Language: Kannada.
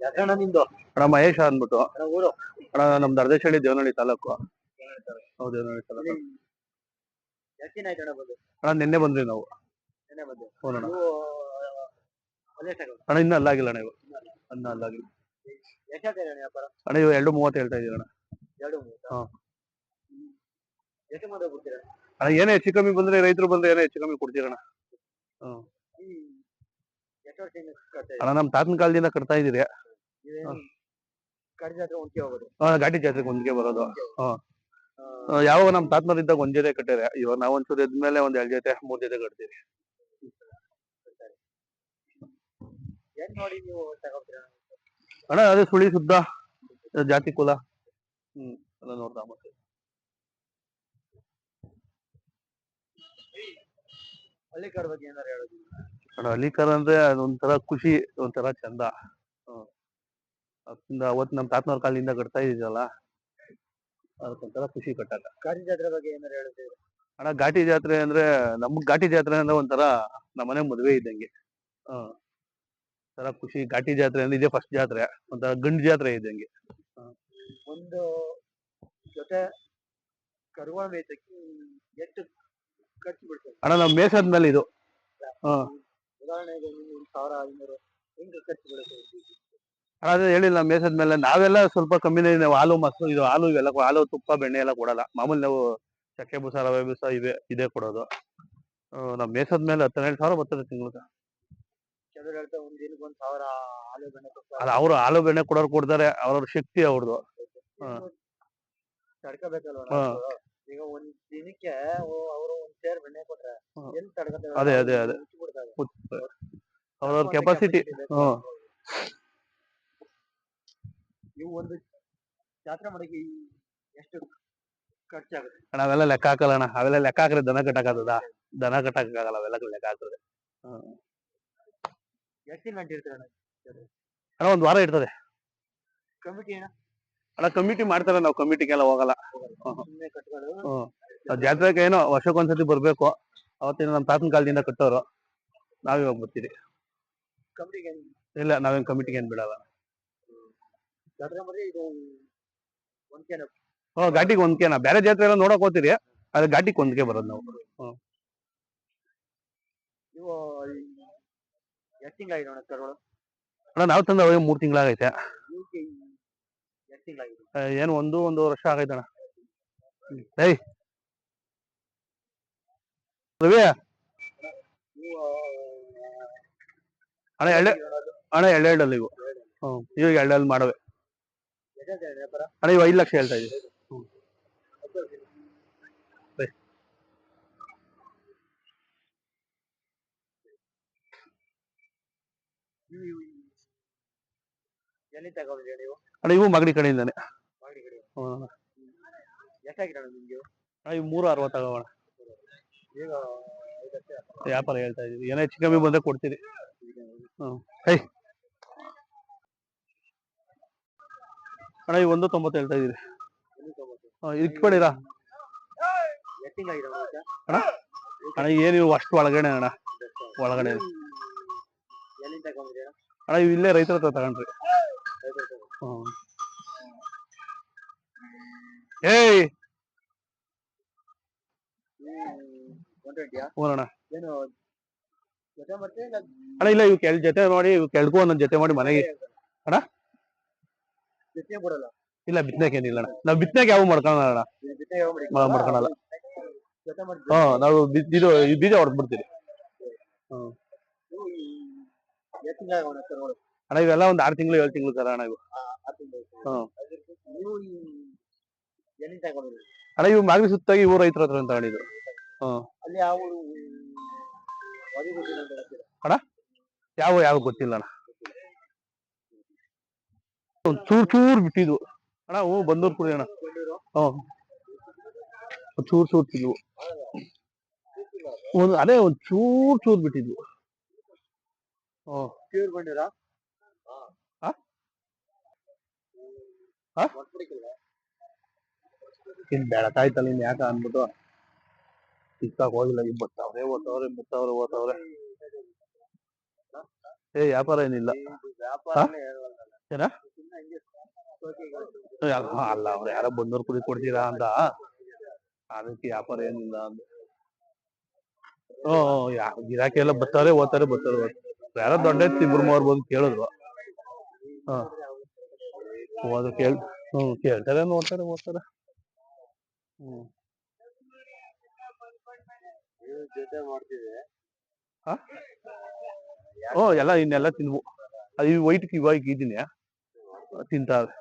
ಯಾಕಣ್ಣ ನಿಂದು ಅಣ್ಣ ಮಹೇಶ ಅಂದ್ಬಿಟ್ಟು. ಅಣ್ಣ ಊರು. ಅಣ್ಣ ನಮ್ದು ಅರ್ಧಶಳ್ಳಿ ದೇವನಹಳ್ಳಿ ತಾಲೂಕು. ಹೌದು ದೇವನಹಳ್ಳಿ ತಾಲೂಕು. ಎಷ್ಟು ದಿನ ಆಯ್ತು ಅಣ್ಣ ಬಂದು? ಅಣ್ಣ ನಿನ್ನೆ ಬಂದ್ರಿ ನಾವು. ನೆನ್ನೆ ಬಂದು ಹ್ಞೂ ಅಣ್ಣ. ನೀವು ಅಣ್ಣ ಇನ್ನೂ ಅಲ್ಲಾಗಿಲ್ಲ ಅಣ್ಣ ಇವು ಅನ್ನ ಅಲ್ಲಾಗಿಲ್ಲ ಎಷ್ಟು ಅಣ್ಣ ವ್ಯಾಪಾರ? ಅಣ್ಣ ಇವು ಎರಡು ಮೂವತ್ತು ಹೇಳ್ತಾ ಇದೀವಿ ಅಣ್ಣ. ಎರಡು ಮೂವತ್ತು? ಹಾ. ಎಷ್ಟು ಮಂದಿ ಬಿಡ್ತೀರಾ ಅಣ್ಣ ಏನೇ ಹೆಚ್ಚು ಕಮ್ಮಿ ಬಂದ್ರೆ ರೈತರು ಬಂದ್ರೆ ಏನೇ ಹೆಚ್ಚು ಕಮ್ಮಿ ಕೊಡ್ತೀರಣ್ಣ ಎಷ್ಟು ವರ್ಷದಿಂದ ಕಟ್ತಾ ಅಣ್ಣ ನಮ್ಮ ತಾತನ ಕಾಲದಿಂದ ಕಟ್ತಾ ಇದೀರಿ ಅಣ್ಣ ಘಾಟಿ ಜಾತ್ರೆಗೆ ಒಂದಿಗೆ ಬರೋದು. ಹಾ. ಯಾವಾಗ ನಮ್ಮ ತಾತನವ್ರಿದ್ದಾಗ ಒಂದ್ ಜೊತೆ ಕಟ್ಟಿದ್ರೆ ಇವಾಗ ನಾವ್ ಒಂಚೂರು ಇದ್ಮೇಲೆ ಒಂದ್ ಎರಡ್ ಜೊತೆ ಮೂರ್ ಜೊತೆ ಕಟ್ತೀವಿ. ಅಣ್ಣ ಅದೇ ಸುಳಿ ಸುದ್ದ ಜಾತಿ ಕುಲ. ಹ್ಮ್ ಎಲ್ಲ ನೋಡ್ತಾ ಮತ್ತೆ ಹಳ್ಳಿಕಾರ್ ಬಗ್ಗೆ ಏನಾರು ಹೇಳೋದು? ಅಣ್ಣ ಹಳ್ಳಿಕಾರ್ ಅಂದ್ರೆ ಅದೊಂಥರ ಖುಷಿ ಒಂಥರ ಚಂದ. ಅವತ್ತು ಅವತ್ ನಮ್ ತಾತನವ್ರ ಕಾಲದಿಂದ ಕಟ್ತಾ ಇದೀವಲ್ಲ ಅದಕ್ಕೊಂಥರ ಖುಷಿ ಕಟ್ಟಾಗ ಘಾಟಿ ಜಾತ್ರೆ ಬಗ್ಗೆ ಏನಾರು ಹೇಳ್ತೀವಿ ಅಣ್ಣ ಘಾಟಿ ಜಾತ್ರೆ ಅಂದ್ರೆ ನಮ್ಗ್ ಘಾಟಿ ಜಾತ್ರೆ ಅಂದ್ರೆ ಒಂಥರ ನಮ್ಮನೆ ಮದುವೆ ಇದ್ದಂಗೆ. ಹ. ಒಂಥರ ಖುಷಿ. ಘಾಟಿ ಜಾತ್ರೆ ಅಂದ್ರೆ ಇದೇ ಫಸ್ಟ್ ಜಾತ್ರೆ. ಒಂಥರ ಗಂಡ್ ಜಾತ್ರೆ ಇದ್ದಂಗೆ. ಒಂದು ಜೊತೆ ಕರುವಾ ಮೇತಕ್ಕೆ ಎಷ್ಟು ಖರ್ಚು ಬಿಡ್ತೇವೆ ಅಣ್ಣ ನಾವ್ ಮೇಸದ್ಮೇಲೆ ಇದು. ಹ. ಉದಾಹರಣೆಗೆ ಒಂದು ಸಾವಿರ ಐನೂರು ಹೆಂಗ್ ಖರ್ಚು ಬೀಳುತ್ತೆ ಅದೇ ಹೇಳಿಲ್ಲ ಮೇಸದ್ಮೇಲೆ ನಾವೆಲ್ಲ ಸ್ವಲ್ಪ ಕಮ್ಮಿನೇ ನಾವು ಹಾಲು ಮೊಸರು ಇದು ಹಾಲು ಇವೆಲ್ಲ ಹಾಲು ತುಪ್ಪ ಬೆಣ್ಣೆ ಎಲ್ಲ ಕೊಡಲ್ಲ. ಮಾಮೂಲಿ ನಾವು ಚಕ್ಕೆ ಬುಸ ರವೆ ಬೂಸ ಇವೆ ಇದೇ ಕೊಡೋದು. ನಮ್ಮ ಮೇಸದ ಮೇಲೆ ಹತ್ತೆರಡು ಸಾವಿರ ಬರ್ತದೆ ತಿಂಗ್ಳಿಗೆ. ಅಲ್ಲ ಅವರು ಹಾಲು ಬೆಣ್ಣೆ ಕೊಡೋರು ಕೊಡ್ತಾರೆ ಅವ್ರವ್ರ ಶಕ್ತಿ ಅವ್ರದ್ದು ಹಾ. ತಡ್ಕೋಬೇಕಲ್ವ ಈಗ ಒಂದ್ ದಿನಕ್ಕೆ ಅವರು ಒಂದ್ ಸೇರ್ ಬೆಣ್ಣೆ ಕೊಟ್ರೆ ಹಾ. ಎಲ್ಲಿ ಅದೇ, ಅದೇ, ಅದೇ. ಅವ್ರವ್ರ ಕೆಪಾಸಿಟಿ ಹ್ಮ್ ಒಂದು ಜಾತ್ರೆ ಮಾಡಕ್ಕೆ ಎಷ್ಟು ಖರ್ಚಾಗುತ್ತೆ? ಅಣ್ಣ ಅವೆಲ್ಲ ಲೆಕ್ಕ ಹಾಕಲ್ಲ ಅಣ್ಣ. ಅವೆಲ್ಲ ಲೆಕ್ಕ ಹಾಕ್ರೆ ದನ ಕಟ್ಟಕ್ಕಾಗದ ದನ ಕಟ್ಟಕ್ಕಾಗಲ್ಲ ಅವೆಲ್ಲ ಲೆಕ್ಕ ಹಾಕಿದ್ರೆ. ಎಷ್ಟು ದಿನ ಅಂಟಿರ್ತೀರ ಅಣ್ಣ ಒಂದು ವಾರ ಇರ್ತದೆ. ಕಮಿಟಿ ಅಣ್ಣ? ಕಮಿಟಿ ಮಾಡ್ತಾರೆ. ನಾವು ಕಮಿಟಿಗೆಲ್ಲ ಹೋಗಲ್ಲ. ಜಾತ್ರೆಗೆ ಏನೋ ವರ್ಷಕ್ಕೊಂದ್ಸತಿ ಬರ್ಬೇಕು. ಅವತ್ತಿನ ನಮ್ಮ ತಾತನ ಕಾಲದಿಂದ ಕಟ್ಟೋರು. ನಾವಿವಾಗ ಬರ್ತೀರಿ ಇಲ್ಲ ನಾವೇನ್ ಕಮಿಟಿಗೆ ಏನ್ ಬಿಡಲ್ಲ. ಹ್ಮ್ ಘಾಟಿಗೆ ಒಂದ್ಕೆನಾ ಬೇರೆ ಜಾತ್ರೆ ಎಲ್ಲ ನೋಡಕ್ ಹೋಗ್ತೀರಿ ಅದ್ರ ಘಾಟಿಗೆ ಒಂದ್ಕೆ ಬರೋದು ನಾವು. ನೀವು ಎಷ್ಟು ತಿಂಗಳಾಗಿದೆ ಅಣ್ಣ ಕರುಗಳು? ಅಣ್ಣ ನಾವು ತಂದ ಅವಾಗ ಮೂರ್ ತಿಂಗಳಾಗೈತೆ. ಇವಕ್ಕೆ ಎಷ್ಟು ತಿಂಗಳಾಗಿದೆ? ಆ, ಏನು ಒಂದು ಒಂದು ವರ್ಷ ಆಗೈತೆ ಅಣ್ಣ. ಹ್ಮ್. ಏಯ್. ರವಿ. ನೀವು ಅಣ್ಣ ಎಳ್ಳೆ ಅಣ್ಣ ಎಳ್ಳೆಳ್ಳಲ್ಲಿ ಇವು. ಹ್ಮ್ ಇವಾಗ ಎಳ್ಳೆಲ್ಲಿ ಮಾಡವೆ. ಅಣ್ಣ ಇವು ಐದು ಲಕ್ಷ ಹೇಳ್ತಾ ಇದ್ದೀವಿ ಎಲ್ಲಿ ನೀವು? ಅಣ್ಣ ಇವು ಮಗಡಿ ಕಡೆಯಿಂದಾನೆ. ಮಾಡಿ ಕಡೆ ಹ್ಮ್. ಎಷ್ಟಾಗಿರೋಣ ನಿಮ್ಗೆ? ಅಣ್ಣ ಇವು ಮೂರು ಅರವತ್ತು ತಗೋಣ ಈಗ ವ್ಯಾಪಾರ ಹೇಳ್ತಾ ಇದೀವಿ ಏನೋ ಹೆಚ್ಚು ಕಮ್ಮಿ ಬಂದ್ರೆ ಕೊಡ್ತೀರಿ ಹ್ಮ್. ಏಯ್. ಅಣ್ಣ ಇವು ಒಂದು ತೊಂಬತ್ತು ಹೇಳ್ತಾ ಇದೀರಿ ಇಟ್ಕೊಡಿರಾ? ಅಣ್ಣ ಅಣ್ಣ ಏನು ಇವು ಅಷ್ಟು ಒಳಗಡೆ ಅಣ್ಣ. ಒಳಗಡೆ. ಅಣ್ಣ ಇವು ಇಲ್ಲೇ ರೈತರ ಹತ್ರ ತಗೊಂಡ್ರಿ. ಹ್ಮ್. ಏಯ್! ಅಣ್ಣ. ಅಣ್ಣ ಇಲ್ಲ ಇವ್ ಕೆಲ್ ಜೊತೆ ಮಾಡಿ ಇವ್ ಕೆಳ್ಕೊ ಒಂದೊಂದ್ ಜೊತೆ ಮಾಡಿ ಮನೆಗೆ. ಅಣ್ಣ? ಬಿಡಲ್ಲ ಇಲ್ಲ ಬಿತ್ತನೆಗೆ ಏನಿಲ್ಲ ನಾವು ಬಿತ್ತನೆಗೆ ಯಾವ ಮಾಡ್ಕೊಳ್ಳೋಣ ಯಾವ ಮಾಡಿ ಮಾಡ್ಕೊಳಲ್ಲ. ಜೊತೆ ಮಾಡಿ ಹಾ ನಾವು ಬಿ- ಇದು ಈ ಬೀಜ ಎಷ್ಟು ತಿಂಗಳಾಗೋಣ ಕರುಗಳು ಅಣ್ಣ ಇವೆಲ್ಲ ಒಂದ್ ಆರು ತಿಂಗಳು ಏಳು ತಿಂಗಳು ಸರ್ ಅಣ್ಣ ಇವು. ತಿಂಗಳು. ನೀವು ಈ ಅಣ್ಣ ಇವು ಮಾಗಡಿ ಸುತ್ತಾಗಿ ಇವು ರೈತರ ಹತ್ರ ಅಂತ ಹೇಳಿದ್ರು ಅಲ್ಲಿ ಯಾವ ವಧು ಗೊತ್ತಿಲ್ಲ. ಅಂತ ಹೇಳ್ತೀರಾ ಯಾವ ಯಾವ ಗೊತ್ತಿಲ್ಲ ಅಣ್ಣ. ಒಂದ್ ಚೂರ್ ಚೂರ್ ಬಿಟ್ಟಿದ್ವು. ಅಣ್ಣ ಹ್ಞೂ ಬಂದೂರ್ ಕುಡಿ ಅಣ್ಣ. ಹ್ಞೂ ಚೂರ್ ಚೂರ್ ತಿದ್ವು ಒಂದ್ ಅದೇ ಒಂದ್ ಚೂರ್ ಚೂರ್ ಬಿಟ್ಟಿದ್ವು. ಪ್ಯೂರ್ ಬಂದಿರಾ? ಹೊಸ್ಬಿಡಿಕಿಲ್ಲ ಇನ್ ಬೆಳಕಾಯ್ತಲ್ಲ ಇನ್ ಯಾಕ ಅನ್ಬಿಟ್ಟು ಸಿಕ್ಕಾಕ್ ಹೋಗಿಲ್ಲ ಇಪ್ಪತ್ತು ಸಾವಿರ ಓದ್ತಾವ್ರೆ ಸಾವಿರ ಓದ್ತಾವ್ರೆ ಏ ವ್ಯಾಪಾರ ಏನಿಲ್ಲ. ಏನ? ಅಲ್ಲ ಅವ್ರು ಯಾರೋ ಬಂದವ್ರು ಕುಡಿ ಕೊಡ್ತೀರಾ ಅಂತ. ಅದಕ್ಕೆ ವ್ಯಾಪಾರ ಏನಿಲ್ಲ ಅಂತ. ಯಾ, ಗಿರಾಕಿ ಎಲ್ಲ ಬರ್ತಾರೆ ಓದ್ತಾರೆ ಬರ್ತಾರೆ ಯಾರೋ ದೊಡ್ಡ ಇಬ್ರು, ಮೂವರು ಬಂದು ಕೇಳಿದ್ರು. ಹಾ. ಹೋದ್ರು, ಕೇಳ್, ಹ್ಮ್, ಕೇಳ್ತಾರೆ, ನೋಡ್ತಾರೆ ಓದ್ತಾರೆ ಹ್ಮ್. ಓ, ಎಲ್ಲ, ಇನ್ನೆಲ್ಲ ತಿನ್ವು ಅದು ವೈಟ್ ಇವಾಗ ಇದ್ದೀನಿ. tintada.